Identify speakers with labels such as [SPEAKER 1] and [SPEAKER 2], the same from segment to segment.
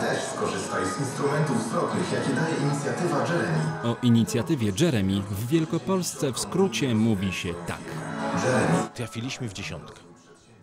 [SPEAKER 1] też skorzystaj z instrumentów zwrotnych, jakie daje inicjatywa Jeremy.
[SPEAKER 2] O inicjatywie Jeremy w Wielkopolsce w skrócie mówi się tak.
[SPEAKER 1] Jeremy.
[SPEAKER 3] Trafiliśmy w dziesiątkę.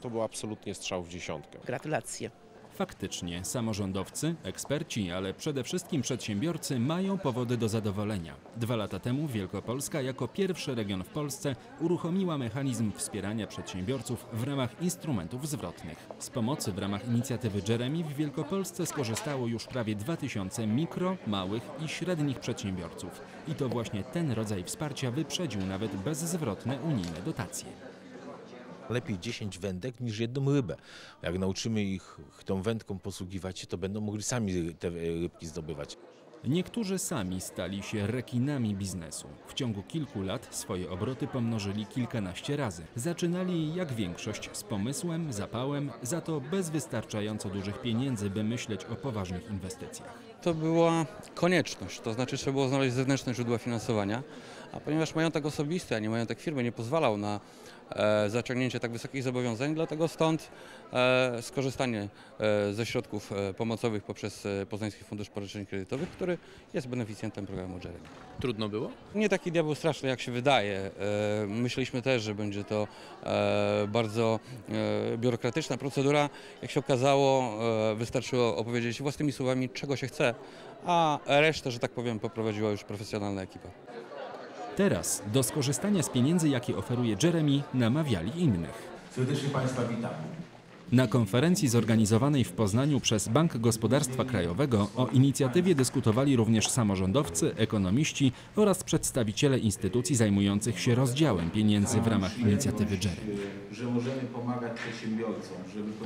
[SPEAKER 3] To był absolutnie strzał w dziesiątkę.
[SPEAKER 4] Gratulacje.
[SPEAKER 2] Faktycznie, samorządowcy, eksperci, ale przede wszystkim przedsiębiorcy mają powody do zadowolenia. Dwa lata temu Wielkopolska jako pierwszy region w Polsce uruchomiła mechanizm wspierania przedsiębiorców w ramach instrumentów zwrotnych. Z pomocy w ramach inicjatywy Jeremy w Wielkopolsce skorzystało już prawie 2000 mikro, małych i średnich przedsiębiorców. I to właśnie ten rodzaj wsparcia wyprzedził nawet bezzwrotne unijne dotacje.
[SPEAKER 3] Lepiej 10 wędek niż jedną rybę. Jak nauczymy ich tą wędką posługiwać się, to będą mogli sami te rybki zdobywać.
[SPEAKER 2] Niektórzy sami stali się rekinami biznesu. W ciągu kilku lat swoje obroty pomnożyli kilkanaście razy. Zaczynali jak większość z pomysłem, zapałem, za to bez wystarczająco dużych pieniędzy, by myśleć o poważnych inwestycjach.
[SPEAKER 5] To była konieczność, to znaczy trzeba było znaleźć zewnętrzne źródła finansowania, a ponieważ majątek osobisty, a nie majątek firmy nie pozwalał na e, zaciągnięcie tak wysokich zobowiązań, dlatego stąd e, skorzystanie e, ze środków e, pomocowych poprzez e, Poznański Fundusz Pożyczeń Kredytowych, który jest beneficjentem programu Jeremy.
[SPEAKER 6] Trudno było?
[SPEAKER 5] Nie taki diabeł straszny, jak się wydaje. E, Myśleliśmy też, że będzie to bardzo biurokratyczna procedura. Jak się okazało, wystarczyło opowiedzieć własnymi słowami, czego się chce, a resztę, że tak powiem, poprowadziła już profesjonalna ekipa.
[SPEAKER 2] Teraz do skorzystania z pieniędzy, jakie oferuje Jeremy, namawiali innych.
[SPEAKER 1] Serdecznie Państwa witam.
[SPEAKER 2] Na konferencji zorganizowanej w Poznaniu przez Bank Gospodarstwa Krajowego o inicjatywie dyskutowali również samorządowcy, ekonomiści oraz przedstawiciele instytucji zajmujących się rozdziałem pieniędzy w ramach inicjatywy Jeremy.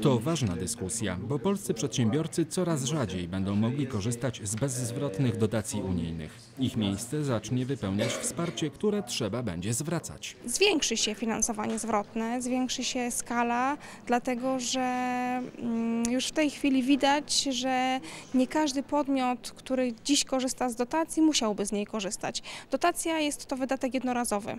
[SPEAKER 2] To ważna dyskusja, bo polscy przedsiębiorcy coraz rzadziej będą mogli korzystać z bezzwrotnych dotacji unijnych. Ich miejsce zacznie wypełniać wsparcie, które trzeba będzie zwracać.
[SPEAKER 7] zwiększy się finansowanie zwrotne, zwiększy się skala, dlatego że mm, już w tej chwili widać, że nie każdy podmiot, który dziś korzysta z dotacji, musiałby z niej korzystać. Dotacja jest to wydatek jednorazowy.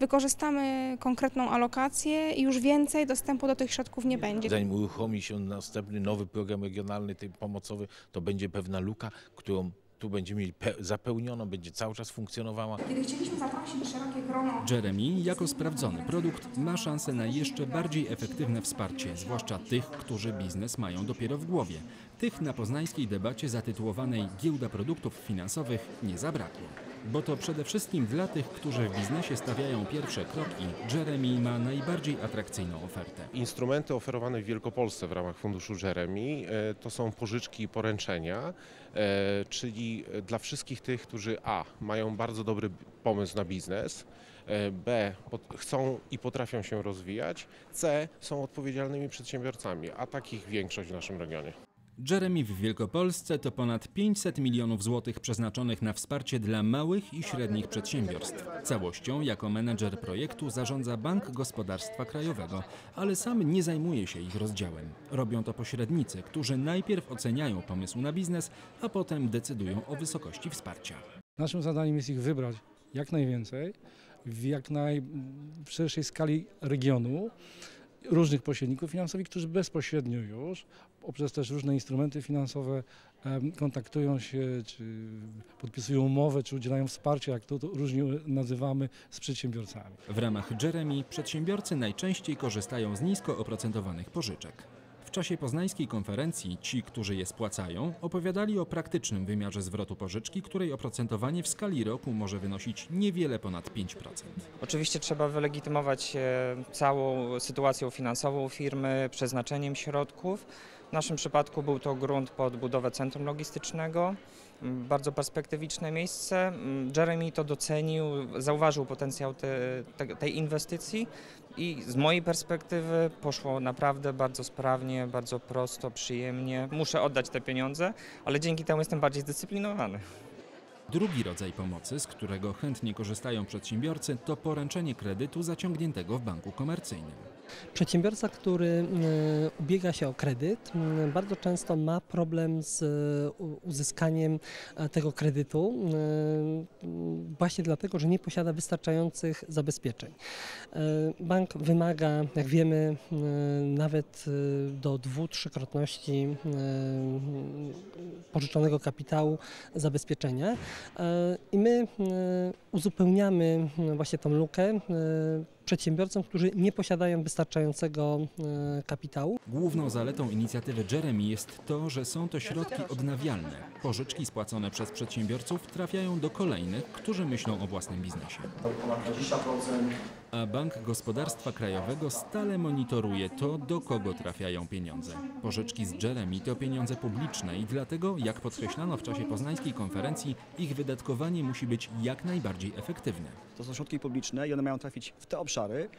[SPEAKER 7] Wykorzystamy konkretną alokację i już więcej dostępu do tych środków nie będzie.
[SPEAKER 3] Zanim uruchomi się następny nowy program regionalny, pomocowy, to będzie pewna luka, którą tu będziemy mieli pe- zapełnioną, będzie cały czas funkcjonowała.
[SPEAKER 7] Kiedy chcieliśmy zaprosić szerokie grono
[SPEAKER 2] Jeremy, jako sprawdzony produkt, ma szansę na jeszcze bardziej efektywne wsparcie, zwłaszcza tych, którzy biznes mają dopiero w głowie. Tych na poznańskiej debacie zatytułowanej Giełda Produktów Finansowych nie zabrakło. Bo to przede wszystkim dla tych, którzy w biznesie stawiają pierwsze kroki, Jeremy ma najbardziej atrakcyjną ofertę.
[SPEAKER 8] Instrumenty oferowane w Wielkopolsce w ramach funduszu Jeremy e, to są pożyczki i poręczenia, e, czyli dla wszystkich tych, którzy A mają bardzo dobry pomysł na biznes, e, B chcą i potrafią się rozwijać, C są odpowiedzialnymi przedsiębiorcami, a takich większość w naszym regionie.
[SPEAKER 2] Jeremy w Wielkopolsce to ponad 500 milionów złotych przeznaczonych na wsparcie dla małych i średnich przedsiębiorstw. Całością jako menedżer projektu zarządza Bank Gospodarstwa Krajowego, ale sam nie zajmuje się ich rozdziałem. Robią to pośrednicy, którzy najpierw oceniają pomysł na biznes, a potem decydują o wysokości wsparcia.
[SPEAKER 9] Naszym zadaniem jest ich wybrać jak najwięcej, w jak najszerszej skali regionu, różnych pośredników finansowych, którzy bezpośrednio już, poprzez też różne instrumenty finansowe, kontaktują się, czy podpisują umowę, czy udzielają wsparcia, jak to, to różnie nazywamy, z przedsiębiorcami.
[SPEAKER 2] W ramach Jeremy przedsiębiorcy najczęściej korzystają z nisko oprocentowanych pożyczek. W czasie poznańskiej konferencji ci, którzy je spłacają, opowiadali o praktycznym wymiarze zwrotu pożyczki, której oprocentowanie w skali roku może wynosić niewiele ponad 5%.
[SPEAKER 10] Oczywiście trzeba wylegitymować e, całą sytuacją finansową firmy, przeznaczeniem środków. W naszym przypadku był to grunt pod budowę centrum logistycznego. Mm, Bardzo perspektywiczne miejsce. Mm, Jeremy to docenił, zauważył potencjał te, te, tej inwestycji i z mojej perspektywy poszło naprawdę bardzo sprawnie, bardzo prosto, przyjemnie. Muszę oddać te pieniądze, ale dzięki temu jestem bardziej zdyscyplinowany.
[SPEAKER 2] Drugi rodzaj pomocy, z którego chętnie korzystają przedsiębiorcy, to poręczenie kredytu zaciągniętego w banku komercyjnym.
[SPEAKER 11] Przedsiębiorca, który e, ubiega się o kredyt, bardzo często ma problem z uzyskaniem e, tego kredytu, e, właśnie dlatego, że nie posiada wystarczających zabezpieczeń. Bank wymaga, jak wiemy, nawet do dwu, trzykrotności pożyczonego kapitału zabezpieczenie E, i my uzupełniamy właśnie tą lukę przedsiębiorcom, którzy nie posiadają wystarczającego e, kapitału.
[SPEAKER 2] Główną zaletą inicjatywy Jeremy jest to, że są to środki odnawialne. Pożyczki spłacone przez przedsiębiorców trafiają do kolejnych, którzy myślą o własnym biznesie. A Bank Gospodarstwa Krajowego stale monitoruje to, do kogo trafiają pieniądze. Pożyczki z Jeremy to pieniądze publiczne i dlatego, jak podkreślano w czasie poznańskiej konferencji, ich wydatkowanie musi być jak najbardziej efektywne.
[SPEAKER 4] To są środki publiczne i one mają trafić w te obszary, started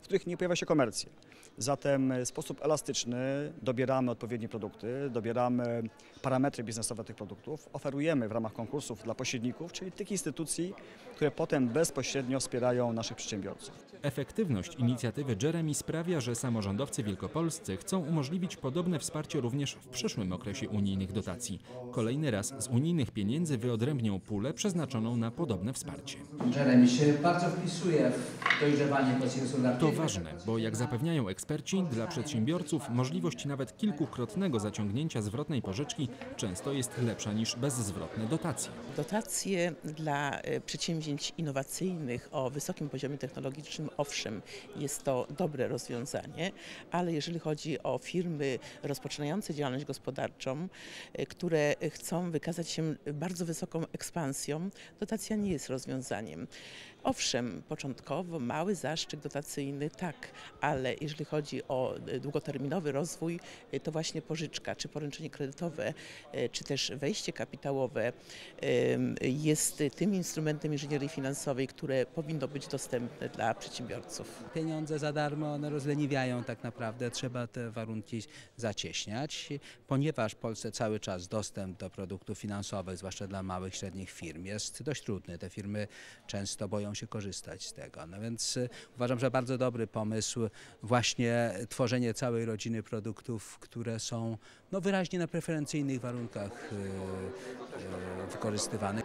[SPEAKER 4] w których nie pojawia się komercja. Zatem w sposób elastyczny dobieramy odpowiednie produkty, dobieramy parametry biznesowe tych produktów, oferujemy w ramach konkursów dla pośredników, czyli tych instytucji, które potem bezpośrednio wspierają naszych przedsiębiorców.
[SPEAKER 2] Efektywność inicjatywy Jeremy sprawia, że samorządowcy wielkopolscy chcą umożliwić podobne wsparcie również w przyszłym okresie unijnych dotacji. Kolejny raz z unijnych pieniędzy wyodrębnią pulę przeznaczoną na podobne wsparcie.
[SPEAKER 6] Jeremy się bardzo wpisuje w dojrzewanie procesu
[SPEAKER 2] To ważne, bo jak zapewniają eksperci, dla przedsiębiorców możliwość nawet kilkukrotnego zaciągnięcia zwrotnej pożyczki często jest lepsza niż bezzwrotne dotacje.
[SPEAKER 12] Dotacje dla e, przedsięwzięć innowacyjnych o wysokim poziomie technologicznym, owszem, jest to dobre rozwiązanie, ale jeżeli chodzi o firmy rozpoczynające działalność gospodarczą, e, które chcą wykazać się bardzo wysoką ekspansją, dotacja nie jest rozwiązaniem. Owszem, początkowo mały zastrzyk dotacyjny, tak, ale jeżeli chodzi o e, długoterminowy rozwój, e, to właśnie pożyczka, czy poręczenie kredytowe, e, czy też wejście kapitałowe jest tym instrumentem inżynierii finansowej, które powinno być dostępne dla przedsiębiorców.
[SPEAKER 6] Pieniądze za darmo, one rozleniwiają tak naprawdę, trzeba te warunki zacieśniać, ponieważ w Polsce cały czas dostęp do produktów finansowych, zwłaszcza dla małych, średnich firm jest dość trudny. Te firmy często boją się korzystać z tego. No więc y, uważam, że bardzo dobry pomysł właśnie tworzenie całej rodziny produktów, które są no, wyraźnie na preferencyjnych warunkach y, y, wykorzystywane.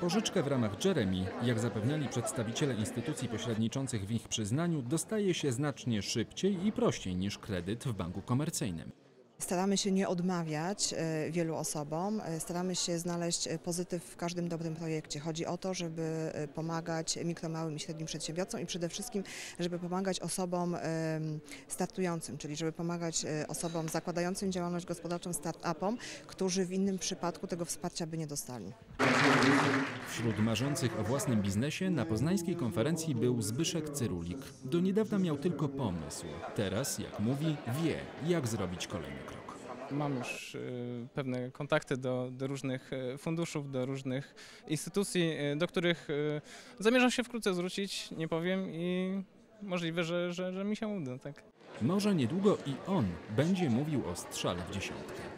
[SPEAKER 2] Pożyczkę w ramach Jeremy, jak zapewniali przedstawiciele instytucji pośredniczących w ich przyznaniu, dostaje się znacznie szybciej i prościej niż kredyt w banku komercyjnym.
[SPEAKER 13] Staramy się nie odmawiać e, wielu osobom, e, staramy się znaleźć e, pozytyw w każdym dobrym projekcie. Chodzi o to, żeby pomagać mikro, małym i średnim przedsiębiorcom i przede wszystkim, żeby pomagać osobom startującym, czyli żeby pomagać osobom zakładającym działalność gospodarczą, start-upom, którzy w innym przypadku tego wsparcia by nie dostali.
[SPEAKER 2] Wśród marzących o własnym biznesie na poznańskiej konferencji był Zbyszek Cyrulik. Do niedawna miał tylko pomysł. Teraz, jak mówi, wie, jak zrobić kolejny krok.
[SPEAKER 14] Mam już y, pewne kontakty do, do różnych y, funduszów, do różnych instytucji, y, do których zamierzam się wkrótce zwrócić, nie powiem, i możliwe, że, że, że mi się uda. Tak.
[SPEAKER 2] Może niedługo i on będzie mówił o strzale w dziesiątkę.